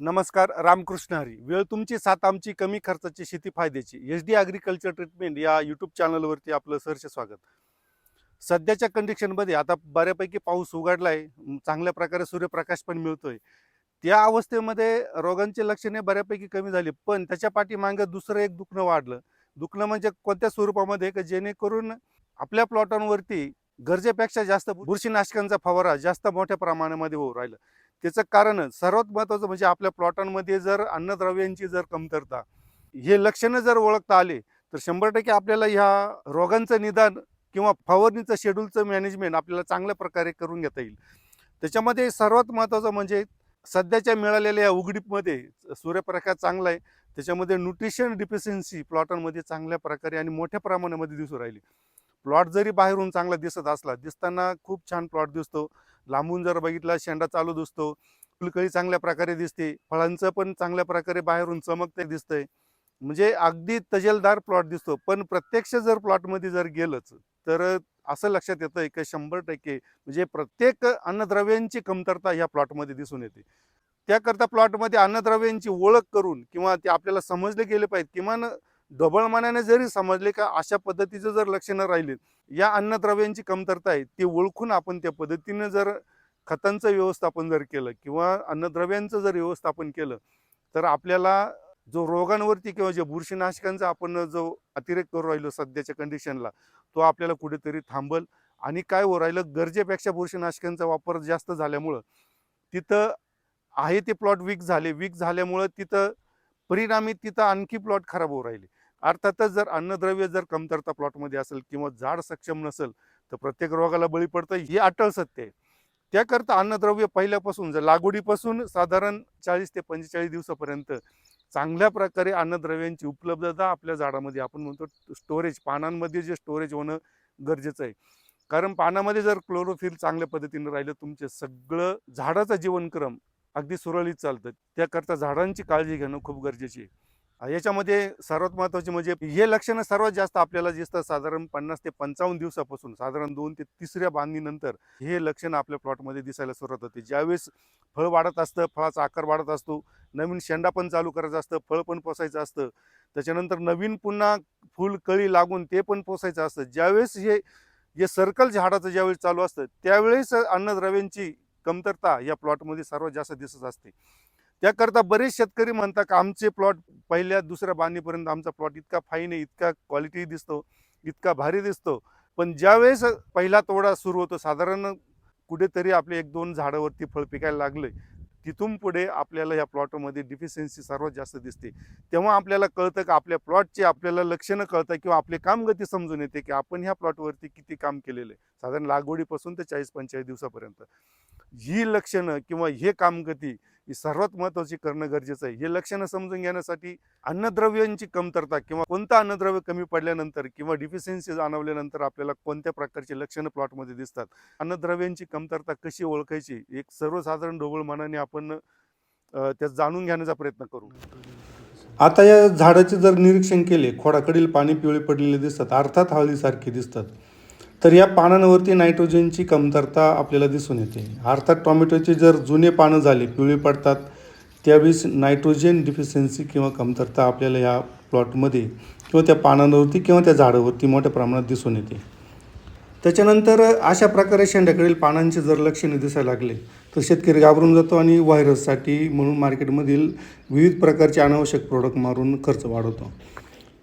नमस्कार रामकृष्ण हरी. वेळ तुमची साथ आमची कमी खर्चाची शेती फायद्याची. एच डी ॲग्रिकल्चर ट्रीटमेंट या यूट्यूब चॅनलवरती आपलं सहर्ष स्वागत. सध्याच्या कंडिशनमध्ये आता बऱ्यापैकी पाऊस उघडला आहे चांगल्या प्रकारे सूर्यप्रकाश पण मिळतोय. त्या अवस्थेमध्ये रोगांची लक्षणे बऱ्यापैकी कमी झाली. पण त्याच्या पाठीमागं दुसरं एक दुखणं वाढलं. दुखणं म्हणजे कोणत्या स्वरूपामध्ये? का जेणेकरून आपल्या प्लॉटांवरती गरजेपेक्षा जास्त बुरशीनाशकांचा फवारा जास्त मोठ्या प्रमाणामध्ये होऊ राहिलं. त्याचं कारण सर्वात महत्त्वाचं म्हणजे आपल्या प्लॉटांमध्ये जर अन्नद्रव्यांची जर कमतरता हे लक्षणं जर ओळखता आले तर शंभर टक्के आपल्याला ह्या रोगांचं निदान किंवा फवारणीचं शेड्यूलचं मॅनेजमेंट आपल्याला चांगल्या प्रकारे करून घेता येईल. त्याच्यामध्ये सर्वात महत्त्वाचं म्हणजे सध्याच्या मिळालेल्या या उघडीपमध्ये सूर्यप्रकाश चांगला आहे त्याच्यामध्ये न्यूट्रिशन डिफिशियन्सी प्लॉटांमध्ये चांगल्या प्रकारे आणि मोठ्या प्रमाणामध्ये दिसू राहिली. प्लॉट जरी बाहेरून चांगला दिसत असला दिसताना खूप छान प्लॉट दिसतो. लांबून जर बघितला शेंडा चालू दिसतो फुलकळी चांगल्या प्रकारे दिसते फळांचं पण चांगल्या प्रकारे बाहेरून चमकते दिसतंय. म्हणजे अगदी तजेलदार प्लॉट दिसतो पण प्रत्यक्ष जर प्लॉटमध्ये जर गेलंच तर असं लक्षात येतं की शंभर टक्के म्हणजे प्रत्येक अन्नद्रव्यांची कमतरता ह्या प्लॉटमध्ये दिसून येते. त्याकरता प्लॉटमध्ये अन्नद्रव्यांची ओळख करून किंवा ते आपल्याला समजले गेले पाहिजे किमान ढोबळमानाने जरी समजले का अशा पद्धतीचं जर लक्षणं राहिले या अन्नद्रव्यांची कमतरता आहे ती ओळखून आपण त्या पद्धतीनं जर खतांचं व्यवस्थापन जर केलं किंवा अन्नद्रव्यांचं जर व्यवस्थापन केलं तर आपल्याला जो रोगांवरती किंवा जे बुरशीनाशकांचा आपण जो अतिरेक करू राहिलो सध्याच्या कंडिशनला तो आपल्याला कुठेतरी थांबल आणि काय हो राहिलं गरजेपेक्षा बुरशीनाशकांचा वापर जास्त झाल्यामुळं तिथं आहे ते प्लॉट वीक झाले वीक झाल्यामुळं तिथं परिणामी तिथं आणखी प्लॉट खराब होऊ राहिले. अर्थातच जर अन्नद्रव्य जर कमतरता प्लॉटमध्ये असेल किंवा झाड सक्षम नसेल तर प्रत्येक रोगाला बळी पडतं हे अटळ सत्य आहे. त्याकरता अन्नद्रव्य पहिल्यापासून जर लागवडीपासून साधारण चाळीस ते पंचेचाळीस दिवसापर्यंत चांगल्या प्रकारे अन्नद्रव्यांची उपलब्धता आपल्या झाडामध्ये आपण म्हणतो स्टोरेज पानांमध्ये जे स्टोरेज होणं गरजेचं आहे. कारण पानामध्ये जर क्लोरोफिल चांगल्या पद्धतीने राहिलं तुमचे सगळं झाडाचा जीवनक्रम अगदी सुरळीत चालतं. त्याकरता झाडांची काळजी घेणं खूप गरजेची आहे. याच्यामध्ये सर्वात महत्त्वाचे म्हणजे हे लक्षणं सर्वात जास्त आपल्याला दिसतं साधारण पन्नास ते पंचावन्न दिवसापासून साधारण दोन ते तिसऱ्या बांधणीनंतर हे लक्षणं आपल्या प्लॉटमध्ये दिसायला सुरुवात होते. ज्यावेळेस फळ वाढत असतं फळाचा आकार वाढत असतो नवीन शेंडा पण चालू करायचं असतं फळ पण पोसायचं असतं त्याच्यानंतर नवीन पुन्हा फुल कळी लागून ते पण पोसायचं असतं. ज्यावेळेस हे जे सर्कल झाडाचं ज्यावेळेस चालू असतं त्यावेळेस अन्नद्रव्यांची कमतरता या प्लॉटमध्ये सर्वात जास्त दिसत असते. त्याकरता बरेच शेतकरी म्हणतात का आमचे प्लॉट पहिल्या दुसऱ्या बांधणीपर्यंत आमचा प्लॉट इतका फाईन आहे इतका क्वालिटी दिसतो इतका भारी दिसतो. पण ज्यावेळेस पहिला तोडा सुरू होतो साधारण कुठेतरी आपले एक दोन झाडावरती फळ पिकायला लागले तिथून पुढे आपल्याला या प्लॉटमध्ये डिफिशियन्सी सर्वात जास्त दिसते. तेव्हा आपल्याला कळतं की आपल्या प्लॉटचे आपल्याला लक्षणं कळतं किंवा आपले कामगती समजून येते की आपण ह्या प्लॉटवरती किती काम केलेलं आहे. साधारण लागवडीपासून ते चाळीस पंचेचाळीस दिवसापर्यंत. ही लक्षणं किंवा हे कामगती ही सर्वात महत्त्वाची करणं गरजेचं आहे. हे लक्षणं समजून घेण्यासाठी अन्नद्रव्यांची कमतरता किंवा कोणतं अन्नद्रव्य कमी पडल्यानंतर किंवा डिफिशियन्सी जाणवल्यानंतर आपल्याला कोणत्या प्रकारचे लक्षणं प्लॉटमध्ये दिसतात? अन्नद्रव्यांची कमतरता कशी ओळखायची? एक सर्वसाधारण ढोबळ मनाने आपण त्या जाणून घेण्याचा प्रयत्न करू. आता या झाडाचे जर निरीक्षण केले खोडाकडील पाणी पिवळे पडलेले दिसतात अर्थात हळदीसारखे दिसतात. तर या पानांवरती नायट्रोजनची कमतरता आपल्याला दिसून येते. अर्थात टॉमॅटोचे जर जुने पानं झाले पिवळी पडतात त्यावेळेस नायट्रोजन डिफिशियन्सी किंवा कमतरता आपल्याला या प्लॉटमध्ये किंवा त्या पानांवरती किंवा त्या झाडावरती मोठ्या प्रमाणात दिसून येते. त्याच्यानंतर अशा प्रकारे शेंड्याकडील पानांचे जर लक्षणे दिसायला लागले तर शेतकरी घाबरून जातो आणि व्हायरससाठी म्हणून मार्केटमधील विविध प्रकारचे अनावश्यक प्रोडक्ट मारून खर्च वाढवतो.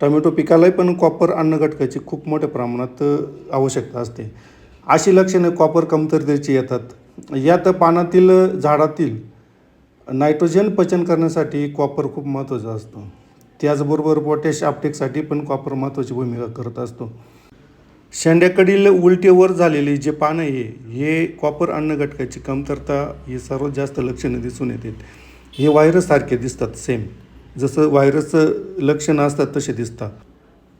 टोमॅटो पिकालाही पण कॉपर अन्न घटकाची खूप मोठ्या प्रमाणात आवश्यकता असते. अशी लक्षणे कॉपर कमतरतेची येतात. यात पानातील झाडातील नायट्रोजन पचन करण्यासाठी कॉपर खूप महत्त्वाचा असतो. त्याचबरोबर पोटॅश आपटेकसाठी पण कॉपर महत्त्वाची भूमिका करत असतो. शेंड्याकडील उलटेवर झालेली जे पानं आहे हे कॉपर अन्न घटकाची कमतरता ही सर्वात जास्त लक्षणं दिसून येतात. हे व्हायरससारखे दिसतात सेम जसं व्हायरसचं लक्षणं असतात तसे दिसतात.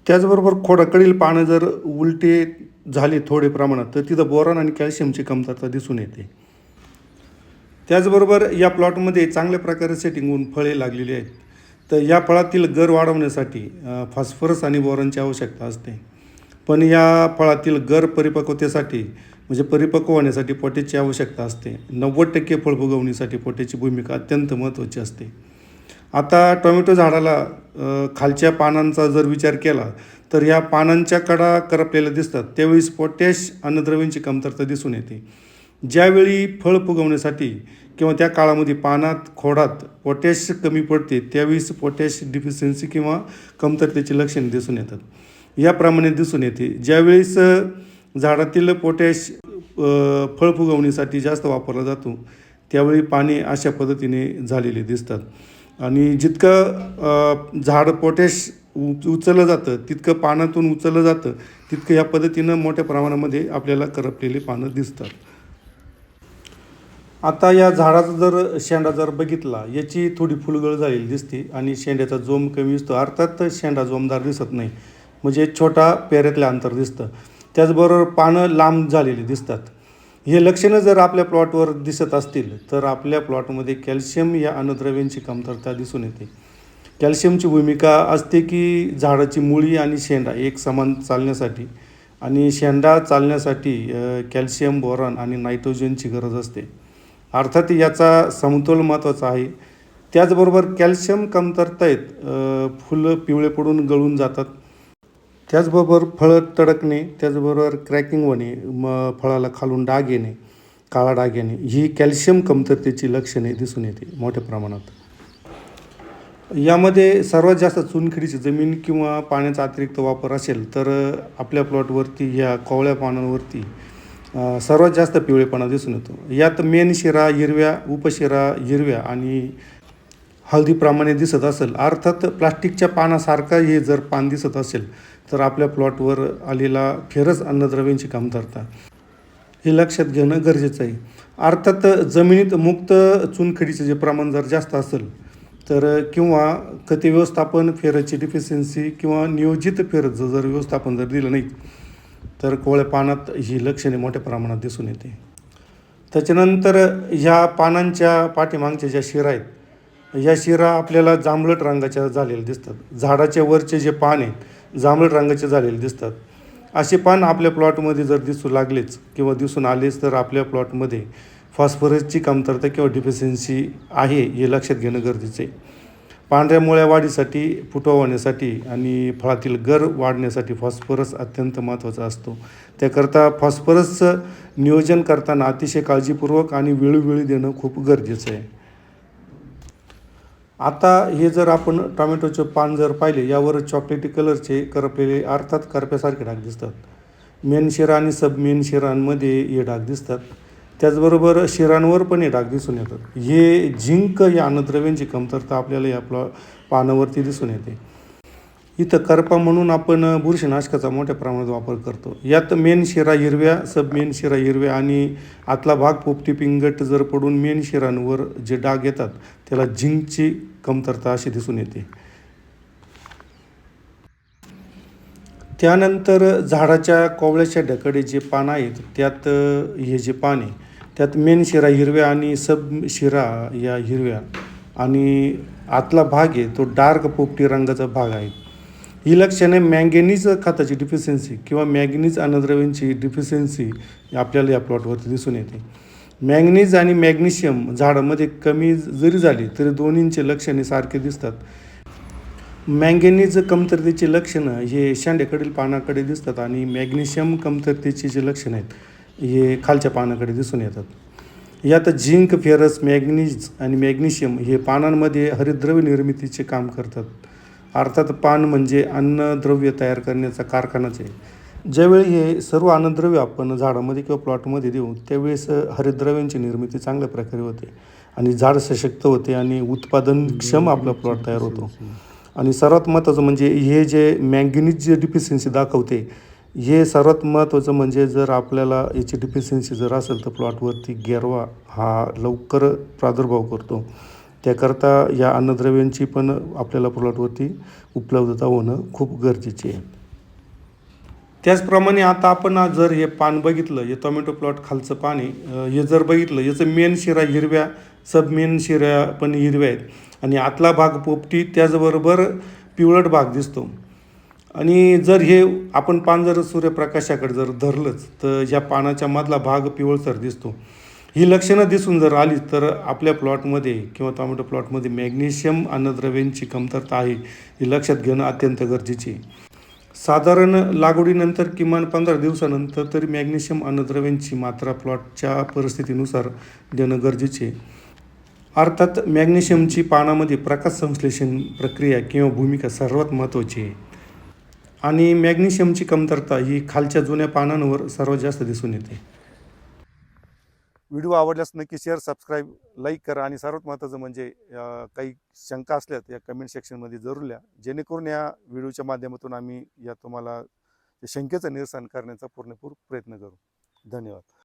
त्याचबरोबर खोडाकडील पानं जर उलटे झाले थोडे प्रमाणात तर तिथं बोरॉन आणि कॅल्शियमची कमतरता दिसून येते. त्याचबरोबर या प्लॉटमध्ये चांगल्या प्रकारे सेटिंग होऊन फळे लागलेली आहेत. तर या फळातील गर वाढवण्यासाठी फॉस्फरस आणि बोरॉनची आवश्यकता असते. पण या फळातील गर परिपक्वतेसाठी म्हणजे परिपक्व होण्यासाठी पोटॅशची आवश्यकता असते. नव्वद टक्के फळ फळफुगवणीसाठी पोटॅशची भूमिका अत्यंत महत्त्वाची असते. आता टोमॅटो झाडाला खालच्या पानांचा जर विचार केला तर या पानांच्या कडा करपलेल्या दिसतात. त्यावेळेस पोटॅश अन्नद्रव्यांची कमतरता दिसून येते. ज्यावेळी फळ फुगवण्यासाठी किंवा त्या काळामध्ये पानात खोडात पोटॅश कमी पडते त्यावेळेस पोटॅश डिफिशियन्सी किंवा कमतरतेची लक्षणे दिसून येतात. याप्रमाणे दिसून येते. ज्यावेळेस झाडातील पोटॅश फळ फुगवण्यासाठी जास्त वापरला जातो त्यावेळी पाने अशा पद्धतीने झालेले दिसतात. आणि जितकं झाड पोटॅश उ उचललं जातं तितकं पानातून उचललं जातं तितकं या पद्धतीनं मोठ्या प्रमाणामध्ये आपल्याला करपलेली पानं दिसतात. आता या झाडाचा जर शेंडा जर बघितला याची थोडी फुलगळ झालेली दिसते आणि शेंड्याचा जोम कमी दिसतो. अर्थात शेंडा जोमदार दिसत नाही. म्हणजे छोटा पेऱ्यातलं अंतर दिसतं. त्याचबरोबर पानं लांब झालेली दिसतात. हे लक्षणं जर आपल्या प्लॉटवर दिसत असतील तर आपल्या प्लॉटमध्ये कॅल्शियम या अन्नद्रव्यांची कमतरता दिसून येते. कॅल्शियमची भूमिका असते की झाडाची मुळी आणि शेंडा एक समान चालण्यासाठी. आणि शेंडा चालण्यासाठी कॅल्शियम बोरॉन आणि नायट्रोजनची गरज असते. अर्थात याचा समतोल महत्त्वाचा आहे. त्याचबरोबर कॅल्शियम कमतरतेत फुलं पिवळे पडून गळून जातात. त्याचबरोबर फळं तडकणे त्याचबरोबर क्रॅकिंग होणे मग फळाला खालून डाग येणे काळा डाग येणे ही कॅल्शियम कमतरतेची लक्षणे दिसून येते मोठ्या प्रमाणात. यामध्ये सर्वात जास्त चुनखडीची जमीन किंवा पाण्याचा अतिरिक्त वापर असेल तर आपल्या प्लॉटवरती या कोवळ्या पानांवरती सर्वात जास्त पिवळेपणा दिसून येतो. यात मेन शिरा हिरव्या उपशिरा हिरव्या आणि हळदीप्रमाणे दिसत असेल. अर्थात प्लास्टिकच्या पानासारखा हे जर पान दिसत असेल तर आपल्या प्लॉटवर आलेला फेरच अन्नद्रव्यांची कमतरता हे लक्षात घेणं गरजेचं आहे. अर्थात जमिनीत मुक्त चुनखडीचं जे प्रमाण जर जास्त असेल तर किंवा खते व्यवस्थापन फेरची डिफिशियन्सी किंवा नियोजित फेरचं जर व्यवस्थापन जर दिलं नाही तर कोवळ्या पानात ही लक्षणे मोठ्या प्रमाणात दिसून येते. त्याच्यानंतर ह्या पानांच्या पाठीमागच्या ज्या शिरा आहेत या शिरा आपल्याला जांभळट रंगाच्या झालेल्या दिसतात. झाडाच्या वरचे जे पान आहेत जांभळट रंगाचे झालेले दिसतात. असे पान आपल्या प्लॉटमध्ये जर दिसू लागलेच किंवा दिसून आलेच तर आपल्या प्लॉटमध्ये फॉस्फरसची कमतरता किंवा डिफिशियन्सी आहे हे लक्षात घेणं गरजेचं आहे. पांढऱ्या मुळ्या वाढीसाठी फुटवा होण्यासाठी आणि फळातील गर वाढण्यासाठी फॉस्फरस अत्यंत महत्त्वाचा असतो. त्याकरता फॉस्फरसचं नियोजन करताना अतिशय काळजीपूर्वक आणि वेळोवेळी देणं खूप गरजेचं आहे. आता हे जर आपण टोमॅटोचे पान जर पाहिले यावर चॉकलेटी कलरचे करपलेले अर्थात करप्यासारखे डाग दिसतात. मेन शिरा आणि सब मेन शिरांमध्ये हे डाग दिसतात. त्याचबरोबर शिरांवर पण हे डाग दिसून येतात. हे झिंक या अन्नद्रव्यांची कमतरता आपल्याला या पानावरती दिसून येते. इथं करपा म्हणून आपण बुरशीनाशकाचा मोठ्या प्रमाणात वापर करतो. यात मेन शिरा हिरव्या सब मेन शिरा हिरव्या आणि आतला भाग पोपटी पिंगट जर पडून मेन शिरांवर जे डाग येतात त्याला झिंकची कमतरता अशी दिसून येते. त्यानंतर झाडाच्या कोवळ्याच्या ढकडे जे पान आहेत त्यात हे जे पाने त्यात मेन शिरा हिरव्या आणि सब शिरा या हिरव्या आणि आतला भाग आहे तो डार्क पोपटी रंगाचा भाग आहे. ही लक्षणे मॅंगेनीज खताची डिफिशियन्सी किंवा मॅग्नीज अन्नद्रव्यांची डिफिशियन्सी आपल्याला या प्लॉटवरती दिसून येते. मॅग्नीज आणि मॅग्नेशियम झाडामध्ये कमी जरी झाली तरी दोन्हींचे लक्षणे सारखे दिसतात. मॅंगेनीज कमतरतेची लक्षणं हे शांड्याकडील पानाकडे दिसतात आणि मॅग्नेशियम कमतरतेची जे लक्षणं आहेत हे खालच्या पानाकडे दिसून येतात. यात झिंक फेरस मॅग्नीज आणि मॅग्नेशियम हे पानांमध्ये हरिद्रव्य निर्मितीचे काम करतात. अर्थात पान म्हणजे अन्नद्रव्य तयार करण्याचा कारखानाच आहे. ज्यावेळी हे सर्व अन्नद्रव्य आपण झाडामध्ये किंवा प्लॉटमध्ये देऊ त्यावेळेस हरितद्रव्यांची निर्मिती चांगल्या प्रकारे होते आणि झाड सशक्त होते आणि उत्पादनक्षम आपला प्लॉट तयार होतो. आणि सर्वात महत्त्वाचं म्हणजे हे जे मॅंगनीज जे डिफिशियन्सी दाखवते हे सर्वात महत्त्वाचं म्हणजे जर आपल्याला याची डिफिशियन्सी जर असेल तर प्लॉटवरती गेरवा हा लवकर प्रादुर्भाव करतो. त्याकरता या अन्नद्रव्यांची पण आपल्याला प्लॉटवरती उपलब्धता होणं खूप गरजेचे आहे. त्याचप्रमाणे आता आपण जर हे पान बघितलं हे टोमॅटो प्लॉट खालचं पाणी हे जर बघितलं याचं मेन शिरा हिरव्या सब मेन शिरा पण हिरव्या आहेत. आणि आतला भाग पोपटी त्याचबरोबर पिवळट भाग दिसतो. आणि जर हे आपण पान जर सूर्यप्रकाशाकडे जर धरलंच तर या पानाच्या मधला भाग पिवळसर दिसतो. ही लक्षणं दिसून जर आली तर आपल्या प्लॉटमध्ये किंवा टॉमॅटो प्लॉटमध्ये मॅग्नेशियम अन्नद्रव्यांची कमतरता आहे ही लक्षात घेणं अत्यंत गरजेचे साधारण लागवडीनंतर किमान पंधरा दिवसानंतर तरी मॅग्नेशियम अन्नद्रव्यांची मात्रा प्लॉटच्या परिस्थितीनुसार देणं गरजेचे अर्थात मॅग्नेशियमची पानामध्ये प्रकाश संश्लेषण प्रक्रिया किंवा भूमिका सर्वात महत्त्वाची आहे. आणि मॅग्नेशियमची कमतरता ही खालच्या जुन्या पानांवर सर्वात जास्त दिसून येते. व्हिडिओ आवडल्यास नक्की शेअर सबस्क्राईब लाईक करा आणि सर्वात महत्त्वाचं म्हणजे काही शंका असल्यात या कमेंट सेक्शनमध्ये जरूर लिहा. जेणेकरून या व्हिडिओच्या माध्यमातून आम्ही या तुम्हाला शंकेचं निरसन करण्याचा पूर्णपूर प्रयत्न करू. धन्यवाद.